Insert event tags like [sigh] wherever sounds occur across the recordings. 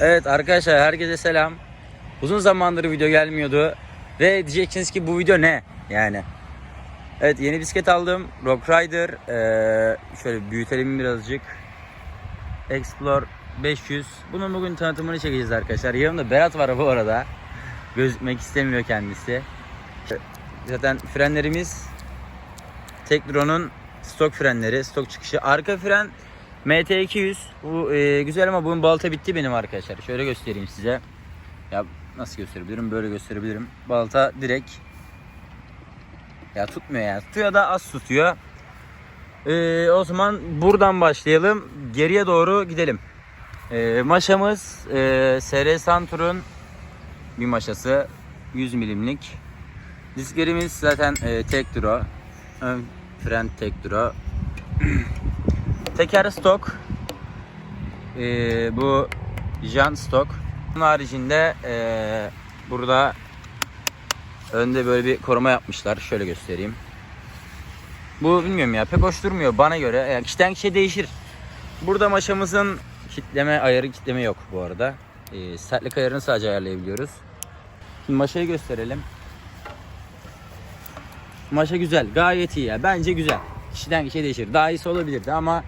Evet arkadaşlar herkese selam. Uzun zamandır video gelmiyordu. Ve diyeceksiniz ki bu video ne? Yani. Evet yeni bisiklet aldım. Rock Rider. Ee, şöyle büyütelim birazcık. Explore 500. Bunun bugün tanıtımını çekeceğiz arkadaşlar. Yanımda Berat var bu arada. Gözükmek istemiyor kendisi. Zaten frenlerimiz Tekno'nun stok frenleri, stok çıkışı. Arka fren MT200. Bu e, güzel ama bunun balta bitti benim arkadaşlar. Şöyle göstereyim size. Ya nasıl gösterebilirim? Böyle gösterebilirim. Balta direkt ya tutmuyor yani. Tutuyor da az tutuyor. E, o zaman buradan başlayalım. Geriye doğru gidelim. E, maşamız e, SR Santur'un bir maşası. 100 milimlik. Disklerimiz zaten e, tek duro. Ön fren tek duro. [clears throat] Teker stok. Ee, bu jant stok. Bunun haricinde ee, burada önde böyle bir koruma yapmışlar. Şöyle göstereyim. Bu bilmiyorum ya pek hoş durmuyor bana göre. Yani kişiden kişiye değişir. Burada maşamızın kitleme ayarı kitleme yok bu arada. Ee, sertlik ayarını sadece ayarlayabiliyoruz. Şimdi maşayı gösterelim. Maşa güzel. Gayet iyi ya. Bence güzel. Kişiden kişiye değişir. Daha iyisi olabilirdi ama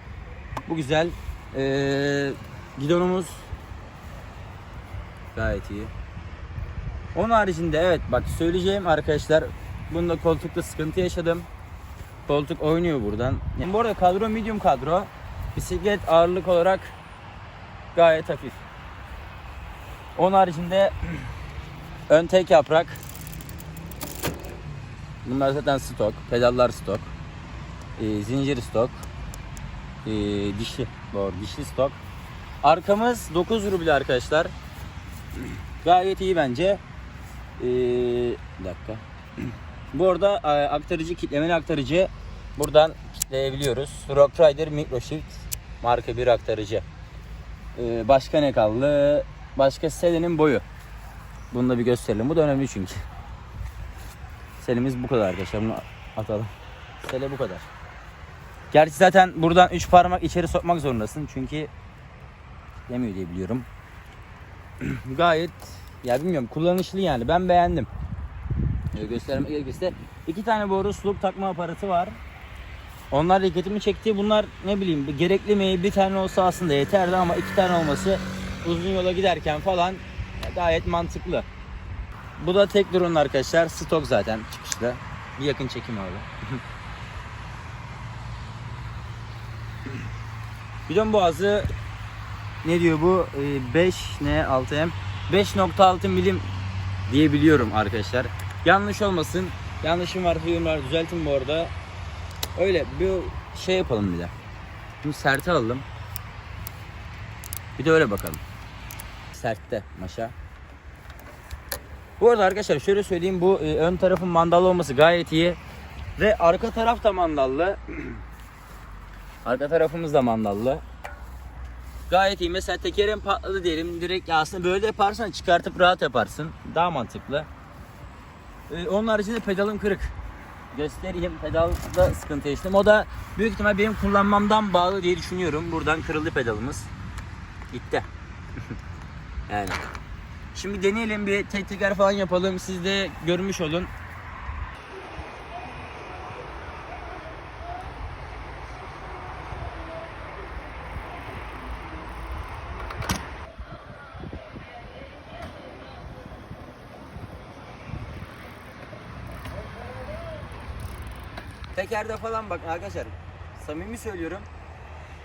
bu güzel. Ee, gidonumuz gayet iyi. Onun haricinde evet bak söyleyeceğim arkadaşlar. Bunda koltukta sıkıntı yaşadım. Koltuk oynuyor buradan. Yani bu arada kadro medium kadro. Bisiklet ağırlık olarak gayet hafif. Onun haricinde [clears throat] ön tek yaprak. Bunlar zaten stok. Pedallar stok. Ee, zincir stok. Ee, dişli. Doğru dişli stok. Arkamız 9 ruble arkadaşlar. Gayet iyi bence. Ee, bir dakika. Bu arada e, aktarıcı kitlemeli aktarıcı buradan kitleyebiliyoruz. Rock Rider Micro Shift marka bir aktarıcı. Ee, başka ne kaldı? Başka selenin boyu. Bunu da bir gösterelim. Bu da önemli çünkü. Selimiz bu kadar arkadaşlar. Bunu atalım. Sele bu kadar. Gerçi zaten buradan 3 parmak içeri sokmak zorundasın. Çünkü demiyor diye biliyorum. [clears throat] Gayet ya bilmiyorum kullanışlı yani. Ben beğendim. Ee, göstermek gerekirse iki tane boru suluk takma aparatı var. Onlar dikkatimi çekti. Bunlar ne bileyim gerekli mi? Bir tane olsa aslında yeterdi ama iki tane olması uzun yola giderken falan gayet mantıklı. Bu da tek durun arkadaşlar. Stok zaten çıkışta. Bir yakın çekim abi. [laughs] Bidon boğazı ne diyor bu? Ee, 5 ne 6 m 5.6 milim diyebiliyorum arkadaşlar. Yanlış olmasın. Yanlışım varsa yorumlar düzeltin bu arada. Öyle bir şey yapalım bir de. Şimdi serte alalım. Bir de öyle bakalım. Sertte maşa. Bu arada arkadaşlar şöyle söyleyeyim bu e, ön tarafın mandallı olması gayet iyi. Ve arka taraf da mandallı. [clears throat] arka tarafımız da mandallı. Gayet iyi. Mesela tekerim patladı diyelim. Direkt aslında böyle de yaparsan çıkartıp rahat yaparsın. Daha mantıklı. E, onun haricinde pedalım kırık. Göstereyim. Pedalda sıkıntı yaşadım. O da büyük ihtimal benim kullanmamdan bağlı diye düşünüyorum. Buradan kırıldı pedalımız. Gitti. [laughs] yani. Şimdi deneyelim bir tek teker falan yapalım. Siz de görmüş olun. Tekerde falan bak arkadaşlar samimi söylüyorum.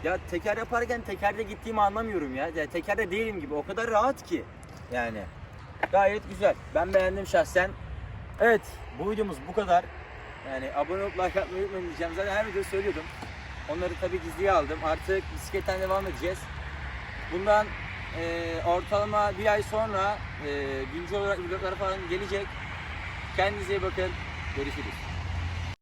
Ya teker yaparken tekerde gittiğimi anlamıyorum ya. ya tekerde değilim gibi. O kadar rahat ki. Yani gayet güzel. Ben beğendim şahsen. Evet bu videomuz bu kadar. Yani abone olup like atmayı unutmayın diyeceğim. Zaten her videoda söylüyordum. Onları tabii gizliye aldım. Artık bisikletten devam edeceğiz. Bundan e, ortalama bir ay sonra e, güncel olarak vloglar falan gelecek. Kendinize iyi bakın. Görüşürüz.